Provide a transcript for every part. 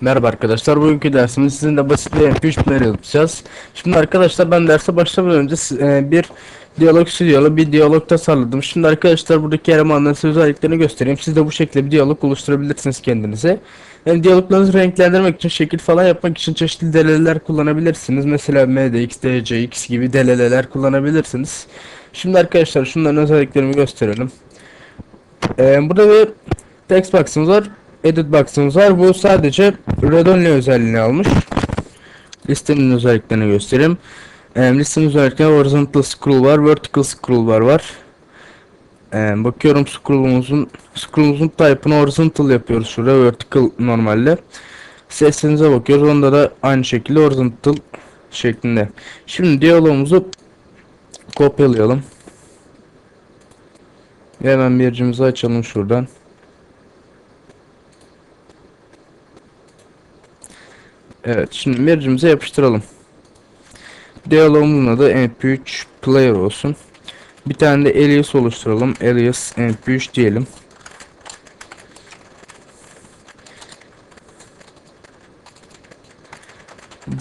Merhaba arkadaşlar. Bugünkü dersimiz sizinle basit bir MP3 player yapacağız. Şimdi arkadaşlar ben derse başlamadan önce e, bir diyalog stüdyolu bir diyalog tasarladım. Şimdi arkadaşlar buradaki elemanların size özelliklerini göstereyim. Siz de bu şekilde bir diyalog oluşturabilirsiniz kendinize. Yani diyaloglarınızı renklendirmek için, şekil falan yapmak için çeşitli deleler kullanabilirsiniz. Mesela MDX, DCX gibi deleler kullanabilirsiniz. Şimdi arkadaşlar şunların özelliklerini gösterelim. E, burada bir text box'ımız var. Edit box'ımız var. Bu sadece Redonly özelliğini almış. Listenin özelliklerini göstereyim. Ee, listenin özelliklerinde horizontal scroll var, vertical scroll var var. Ee, bakıyorum scroll'umuzun scroll'umuzun type'ını horizontal yapıyoruz şurada, vertical normalde. Sesinize bakıyoruz. Onda da aynı şekilde horizontal şeklinde. Şimdi diyalogumuzu kopyalayalım. Hemen bir yerimizi açalım şuradan. Evet şimdi merge'imize yapıştıralım. Diyalogumuzun adı mp3 player olsun. Bir tane de alias oluşturalım. Alias mp3 diyelim.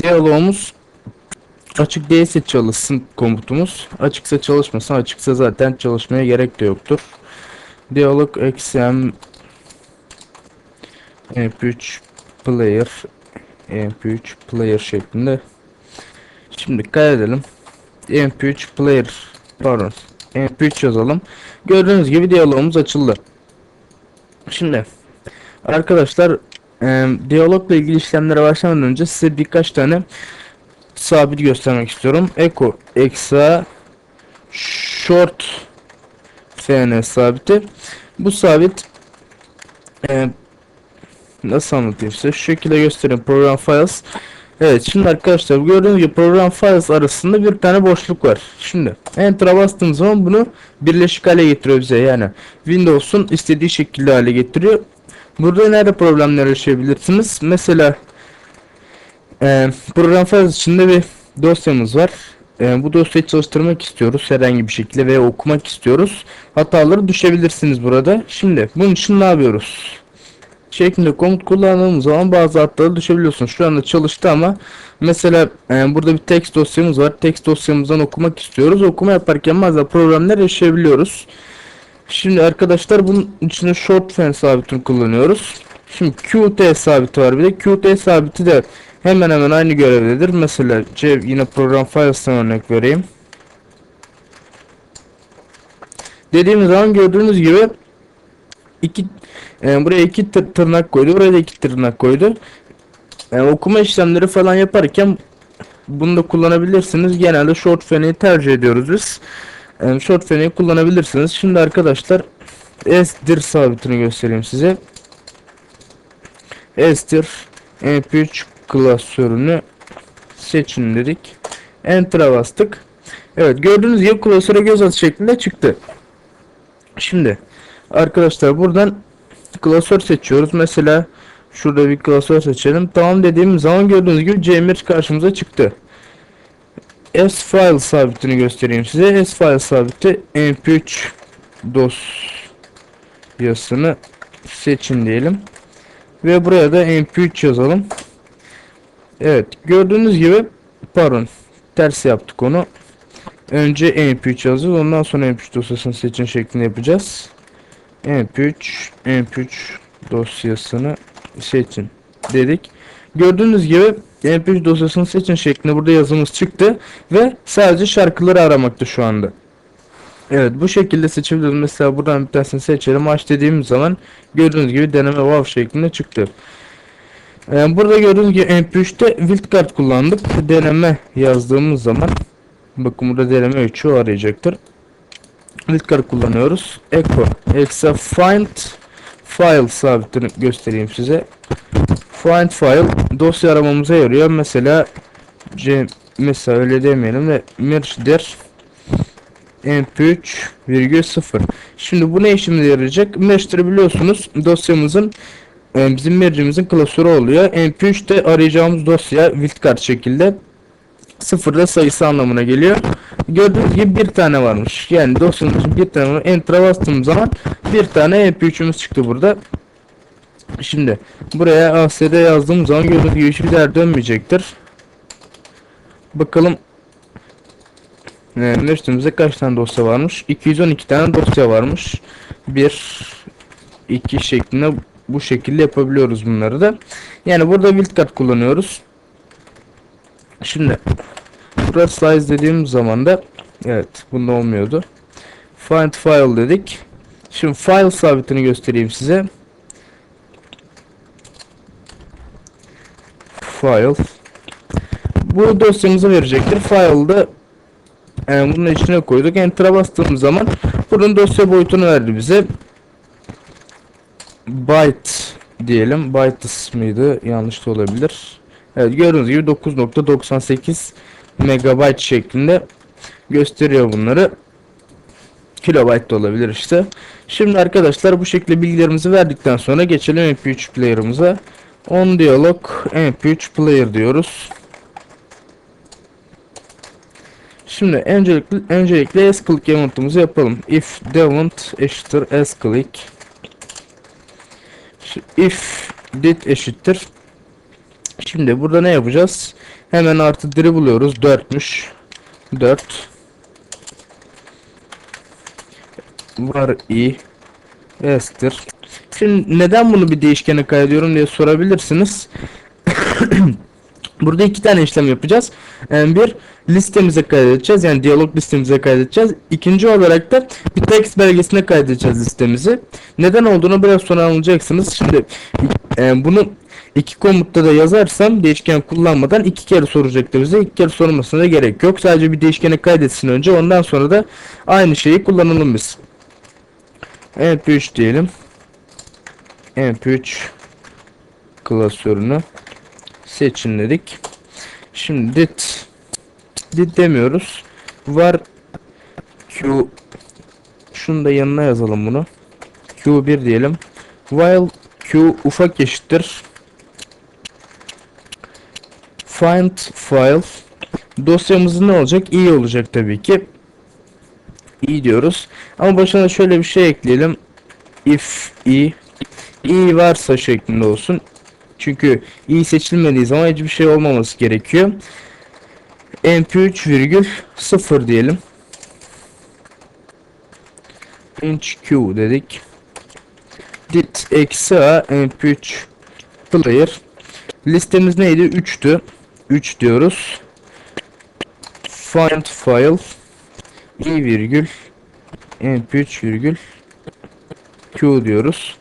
Diyalogumuz açık değilse çalışsın komutumuz. Açıksa çalışmasın. Açıksa zaten çalışmaya gerek de yoktur. Diyalog xm mp3 player mp3 player şeklinde. Şimdi kaydedelim. mp3 player pardon mp3 yazalım. Gördüğünüz gibi diyalogumuz açıldı. Şimdi arkadaşlar e, diyalogla ilgili işlemlere başlamadan önce size birkaç tane sabit göstermek istiyorum. Echo exa short fn sabiti. Bu sabit e, nasıl anlatayım size? Şu şekilde göstereyim program files. Evet şimdi arkadaşlar gördüğünüz gibi program files arasında bir tane boşluk var. Şimdi enter'a bastığımız zaman bunu birleşik hale getiriyor bize. Yani Windows'un istediği şekilde hale getiriyor. Burada nerede problemler yaşayabilirsiniz? Mesela e, program files içinde bir dosyamız var. E, bu dosyayı çalıştırmak istiyoruz. Herhangi bir şekilde veya okumak istiyoruz. Hataları düşebilirsiniz burada. Şimdi bunun için ne yapıyoruz şeklinde komut kullandığımız zaman bazı hatları düşebiliyorsun. Şu anda çalıştı ama mesela e, burada bir text dosyamız var. Text dosyamızdan okumak istiyoruz. Okuma yaparken bazen problemler yaşayabiliyoruz. Şimdi arkadaşlar bunun içine short fan sabitini kullanıyoruz. Şimdi qt sabiti var bir de qt sabiti de hemen hemen aynı görevdedir. Mesela C yine program files'tan örnek vereyim. Dediğimiz zaman gördüğünüz gibi iki e, buraya iki tır- tırnak koydu. Buraya da iki tırnak koydu. E, okuma işlemleri falan yaparken bunu da kullanabilirsiniz. Genelde short fen'i tercih ediyoruz biz. E, short fen'i kullanabilirsiniz. Şimdi arkadaşlar esdir sabitini göstereyim size. Estir mp3 klasörünü seçin dedik. Enter'a bastık. Evet gördüğünüz gibi klasöre göz atı şeklinde çıktı. Şimdi arkadaşlar buradan klasör seçiyoruz. Mesela şurada bir klasör seçelim. Tamam dediğim zaman gördüğünüz gibi Cemir karşımıza çıktı. S file sabitini göstereyim size. S file sabiti mp3 dosyasını seçin diyelim. Ve buraya da mp3 yazalım. Evet gördüğünüz gibi pardon ters yaptık onu. Önce mp3 yazacağız. Ondan sonra mp3 dosyasını seçin şeklinde yapacağız. Mp3 mp3 dosyasını seçin dedik. Gördüğünüz gibi mp3 dosyasını seçin şeklinde burada yazımız çıktı ve sadece şarkıları aramakta şu anda. Evet bu şekilde seçebiliriz. Mesela buradan bir tanesini seçelim. Aç dediğimiz zaman gördüğünüz gibi deneme wow şeklinde çıktı. Ee, burada gördüğünüz gibi mp3'te wildcard kullandık. Deneme yazdığımız zaman bakın burada deneme 3'ü arayacaktır. Wildcard kullanıyoruz. Echo exa find file sabitini göstereyim size. Find file dosya aramamıza yarıyor. Mesela C mesela öyle demeyelim de merge'dir mp3,0 Şimdi bu ne işimize yarayacak? Merge'dir biliyorsunuz dosyamızın e, bizim merge'imizin klasörü oluyor. mp3 de arayacağımız dosya wildcard şekilde sıfırda sayısı anlamına geliyor. Gördüğünüz gibi bir tane varmış. Yani dosyamızın bir tane var. Enter'a bastığımız zaman bir tane mp3'ümüz çıktı burada. Şimdi buraya ASD yazdığım zaman gördüğünüz gibi hiçbir değer dönmeyecektir. Bakalım ee, üstümüzde kaç tane dosya varmış? 212 tane dosya varmış. 1 2 şeklinde bu şekilde yapabiliyoruz bunları da. Yani burada wildcard kullanıyoruz. Şimdi burada size dediğim zaman da evet bunda olmuyordu. Find file dedik. Şimdi file sabitini göstereyim size. File. Bu dosyamızı verecektir. File'da yani bunun içine koyduk. Enter'a bastığımız zaman bunun dosya boyutunu verdi bize. Byte diyelim. Bytes mıydı? Yanlış da olabilir. Evet gördüğünüz gibi 9.98 megabayt şeklinde gösteriyor bunları. Kilobayt da olabilir işte. Şimdi arkadaşlar bu şekilde bilgilerimizi verdikten sonra geçelim MP3 player'ımıza. On diyalog MP3 player diyoruz. Şimdi öncelikle öncelikle s-click event'ımızı yapalım. If devant eşittir s-click if did eşittir Şimdi burada ne yapacağız? Hemen artı diri buluyoruz. 4'müş. 4 var i s'tir. Şimdi neden bunu bir değişkene kaydediyorum diye sorabilirsiniz. Burada iki tane işlem yapacağız. Yani bir listemize kaydedeceğiz. Yani diyalog listemize kaydedeceğiz. İkinci olarak da bir text belgesine kaydedeceğiz listemizi. Neden olduğunu biraz sonra anlayacaksınız. Şimdi e, bunu iki komutta da yazarsam değişken kullanmadan iki kere soracaktır bize. İki kere sormasına gerek yok. Sadece bir değişkeni kaydetsin önce. Ondan sonra da aynı şeyi kullanalım biz. MP3 diyelim. MP3 klasörünü seçin dedik. Şimdi dit dit demiyoruz. Var Q şunu da yanına yazalım bunu. Q1 diyelim. While Q ufak eşittir. Find file dosyamız ne olacak? İyi olacak tabii ki. İyi diyoruz. Ama başına şöyle bir şey ekleyelim. If i i varsa şeklinde olsun. Çünkü i seçilmediği zaman hiçbir şey olmaması gerekiyor. mp3 virgül 0 diyelim. inch q dedik. dit eksi a mp3 player listemiz neydi? 3'tü. 3 diyoruz. Find file i virgül mp3 virgül q diyoruz.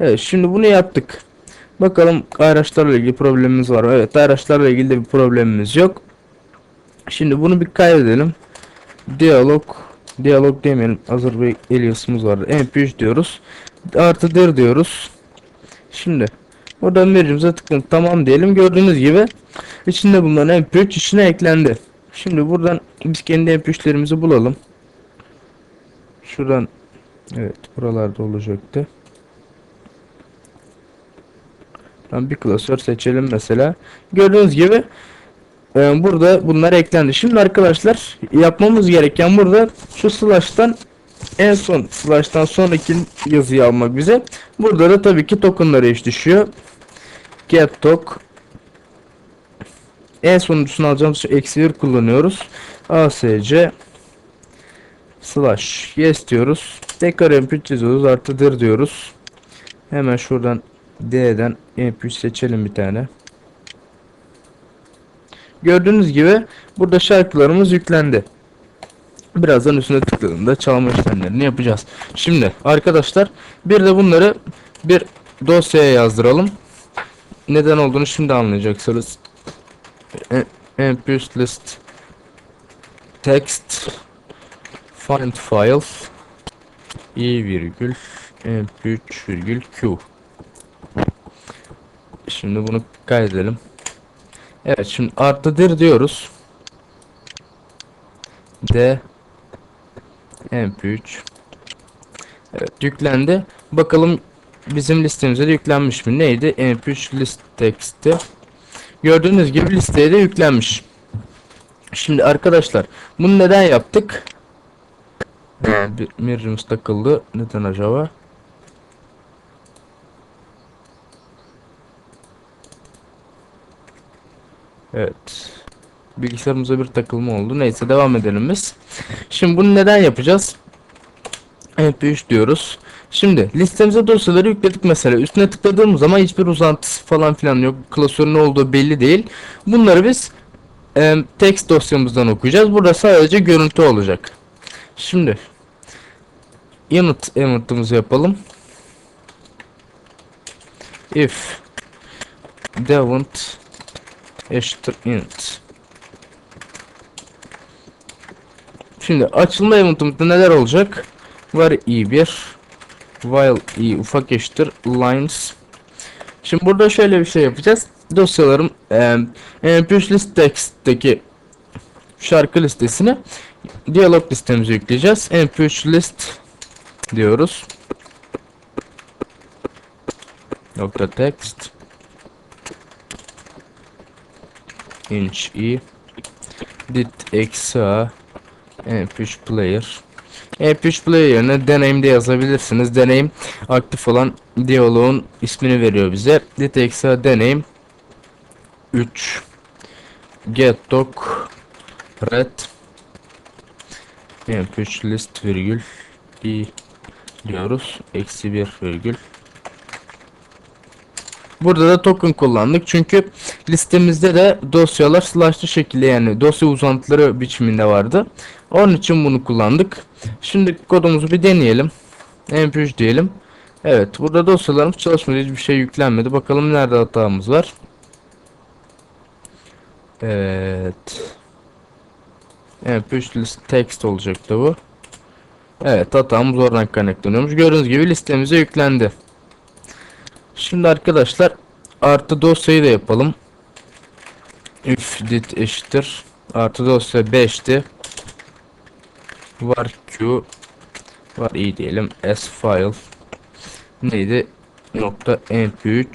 Evet şimdi bunu yaptık. Bakalım araçlarla ilgili problemimiz var? Evet araçlarla ilgili de bir problemimiz yok. Şimdi bunu bir kaydedelim. Diyalog Diyalog demeyelim. Hazır bir aliasımız vardı. mp3 diyoruz. Artı dir diyoruz. Şimdi buradan vericimize tıkladım. Tamam diyelim. Gördüğünüz gibi içinde bulunan mp3 içine eklendi. Şimdi buradan biz kendi mp3'lerimizi bulalım. Şuradan evet buralarda olacaktı. bir klasör seçelim mesela. Gördüğünüz gibi e, burada bunlar eklendi. Şimdi arkadaşlar yapmamız gereken burada şu slash'tan en son slash'tan sonraki yazıyı almak bize. Burada da tabii ki tokenları iş düşüyor. Get tok en sonuncusunu alacağımız şu eksi 1 kullanıyoruz. ASC slash yes diyoruz. Tekrar mp3 yazıyoruz. Artıdır diyoruz. Hemen şuradan D'den mp3 seçelim bir tane. Gördüğünüz gibi burada şarkılarımız yüklendi. Birazdan üstüne tıkladığımda çalma işlemlerini yapacağız. Şimdi arkadaşlar bir de bunları bir dosyaya yazdıralım. Neden olduğunu şimdi anlayacaksınız. mp3 list text find file i virgül mp3 virgül q Şimdi bunu kaydedelim. Evet şimdi artıdır diyoruz. D mp3 Evet yüklendi. Bakalım bizim listemize de yüklenmiş mi? Neydi? MP3 list teksti. Gördüğünüz gibi listeye de yüklenmiş. Şimdi arkadaşlar bunu neden yaptık? bir mirror'ımız takıldı. Neden acaba? Evet. Bilgisayarımıza bir takılma oldu. Neyse devam edelim biz. Şimdi bunu neden yapacağız? MP3 diyoruz. Şimdi listemize dosyaları yükledik mesela. Üstüne tıkladığımız zaman hiçbir uzantısı falan filan yok. Klasörün ne olduğu belli değil. Bunları biz e, text dosyamızdan okuyacağız. Burada sadece görüntü olacak. Şimdi init event'ımızı yapalım. If devant eşittir int. Şimdi açılma event'ımızda neler olacak? Var i1 while i ufak eşittir lines. Şimdi burada şöyle bir şey yapacağız. Dosyalarım eee mp3 list text'teki şarkı listesini diyalog listemize yükleyeceğiz. mp3 list diyoruz. Nokta text inch i dit exa mp3 player mp3 player yerine deneyim de yazabilirsiniz. Deneyim aktif olan diyaloğun ismini veriyor bize. Dit exa deneyim 3 get doc red mp3 list virgül i diyoruz. Eksi bir virgül Burada da token kullandık çünkü listemizde de dosyalar slashlı şekilde yani dosya uzantıları biçiminde vardı. Onun için bunu kullandık. Şimdi kodumuzu bir deneyelim. mp3 diyelim. Evet burada dosyalarımız çalışmadı hiçbir şey yüklenmedi. Bakalım nerede hatamız var. Evet. mp3 list text olacaktı bu. Evet hatamız oradan kaynaklanıyormuş. Gördüğünüz gibi listemize yüklendi. Şimdi arkadaşlar artı dosyayı da yapalım. If dit eşittir. Artı dosya 5'ti. Var Q var i diyelim. S file neydi? Nokta mp3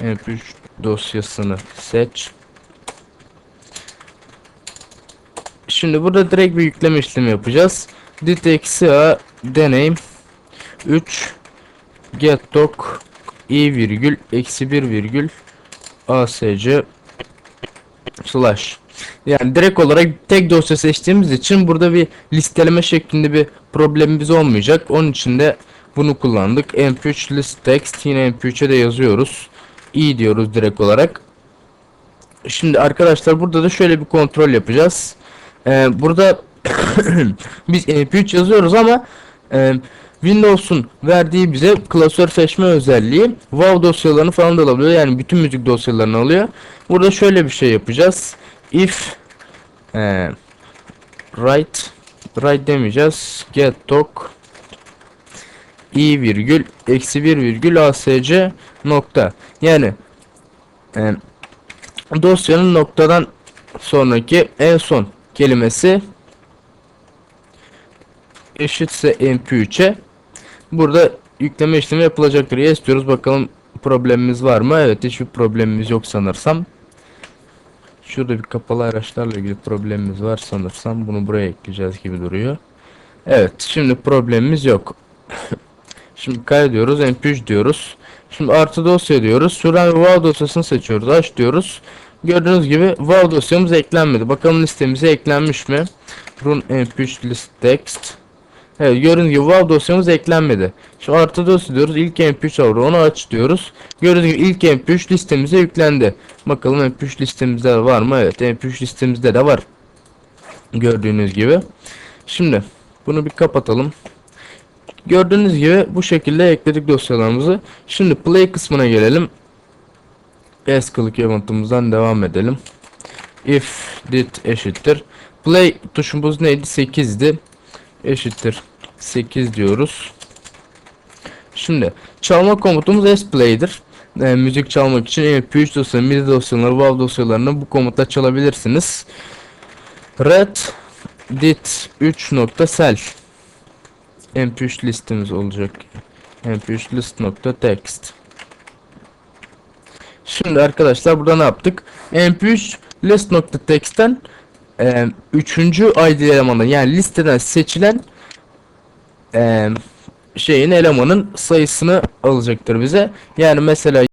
mp3 dosyasını seç. Şimdi burada direkt bir yükleme işlemi yapacağız. Dit eksi a deneyim. 3 get doc i virgül eksi 1 virgül asc slash yani direkt olarak tek dosya seçtiğimiz için burada bir listeleme şeklinde bir problemimiz olmayacak. Onun için de bunu kullandık. mp3 list text yine mp3'e de yazıyoruz. i diyoruz direkt olarak. Şimdi arkadaşlar burada da şöyle bir kontrol yapacağız. Ee, burada biz mp3 yazıyoruz ama e, Windows'un verdiği bize klasör seçme özelliği WAV dosyalarını falan da alabiliyor. Yani bütün müzik dosyalarını alıyor. Burada şöyle bir şey yapacağız. If e, write write demeyeceğiz. Get doc i virgül eksi 1 virgül asc nokta. Yani e, dosyanın noktadan sonraki en son kelimesi eşitse mp3'e burada yükleme işlemi yapılacaktır. Yes diyoruz bakalım problemimiz var mı? Evet hiçbir problemimiz yok sanırsam. Şurada bir kapalı araçlarla ilgili problemimiz var sanırsam. Bunu buraya ekleyeceğiz gibi duruyor. Evet şimdi problemimiz yok. şimdi kaydediyoruz mp3 diyoruz. Şimdi artı dosya diyoruz. Şuradan wow dosyasını seçiyoruz. Aç diyoruz. Gördüğünüz gibi wow dosyamız eklenmedi. Bakalım listemize eklenmiş mi? Run mp3 list text. Evet gördüğünüz gibi wow dosyamız eklenmedi. Şu artı dosya diyoruz. İlk mp3 var onu aç diyoruz. Gördüğünüz gibi ilk mp3 listemize yüklendi. Bakalım mp3 listemizde var mı? Evet mp3 listemizde de var. Gördüğünüz gibi. Şimdi bunu bir kapatalım. Gördüğünüz gibi bu şekilde ekledik dosyalarımızı. Şimdi play kısmına gelelim. Escalık event'ımızdan devam edelim. If dit eşittir. Play tuşumuz neydi? 8'di. Eşittir. 8 diyoruz. Şimdi çalma komutumuz splay'dir. E, müzik çalmak için mp3 dosya, midi dosyaları, WAV dosyalarını bu komutla çalabilirsiniz. Red dit 3.sel mp3 listemiz olacak. mp3 list nokta text. Şimdi arkadaşlar burada ne yaptık? mp3 list nokta text'ten e, üçüncü ID elemanı yani listeden seçilen e, şeyin elemanın sayısını alacaktır bize. Yani mesela